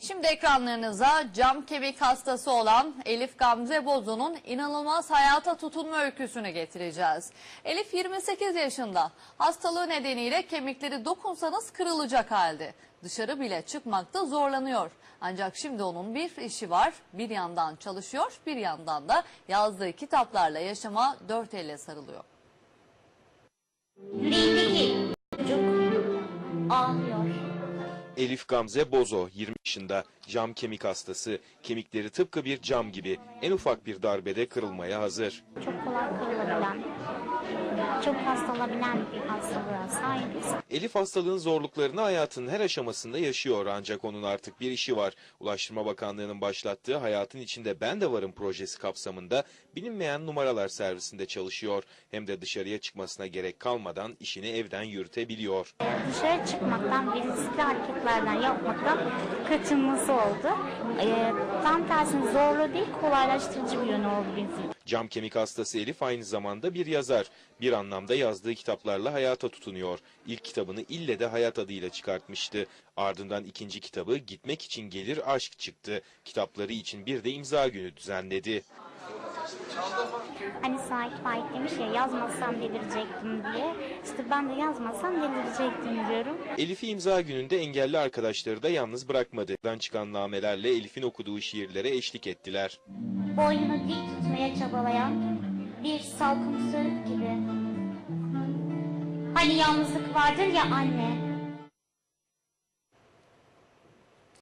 Şimdi ekranlarınıza cam kemik hastası olan Elif Gamze Bozo'nun inanılmaz hayata tutunma öyküsünü getireceğiz. Elif 28 yaşında. Hastalığı nedeniyle kemikleri dokunsanız kırılacak halde. Dışarı bile çıkmakta zorlanıyor. Ancak şimdi onun bir işi var. Bir yandan çalışıyor, bir yandan da yazdığı kitaplarla yaşama dört elle sarılıyor. Yüreğindeki çocuk ağlıyor. Elif Gamze Bozo 20 yaşında cam kemik hastası. Kemikleri tıpkı bir cam gibi en ufak bir darbede kırılmaya hazır. Çok kolay kırılabilen, çok hastalabilen bir hastalığa sahibiz. Elif hastalığın zorluklarını hayatının her aşamasında yaşıyor ancak onun artık bir işi var. Ulaştırma Bakanlığı'nın başlattığı Hayatın İçinde Ben de Varım projesi kapsamında bilinmeyen numaralar servisinde çalışıyor. Hem de dışarıya çıkmasına gerek kalmadan işini evden yürütebiliyor. Dışarı çıkmaktan riskli hareketlerden yapmaktan kaçınması oldu. Ee, tam tersine zorlu değil, kolaylaştırıcı bir yönü oldu bizim. Cam kemik hastası Elif aynı zamanda bir yazar. Bir anlamda yazdığı kitaplarla hayata tutunuyor. İlk kitabını İlle de Hayat adıyla çıkartmıştı. Ardından ikinci kitabı Gitmek için Gelir Aşk çıktı. Kitapları için bir de imza günü düzenledi. Hani Sait Faik demiş ya yazmasam delirecektim diye. İşte ben de yazmasam delirecektim diyorum. Elif'i imza gününde engelli arkadaşları da yalnız bırakmadı. Dan çıkan namelerle Elif'in okuduğu şiirlere eşlik ettiler. boynunu dik tutmaya çabalayan bir salkım sörük gibi. Hani yalnızlık vardır ya anne,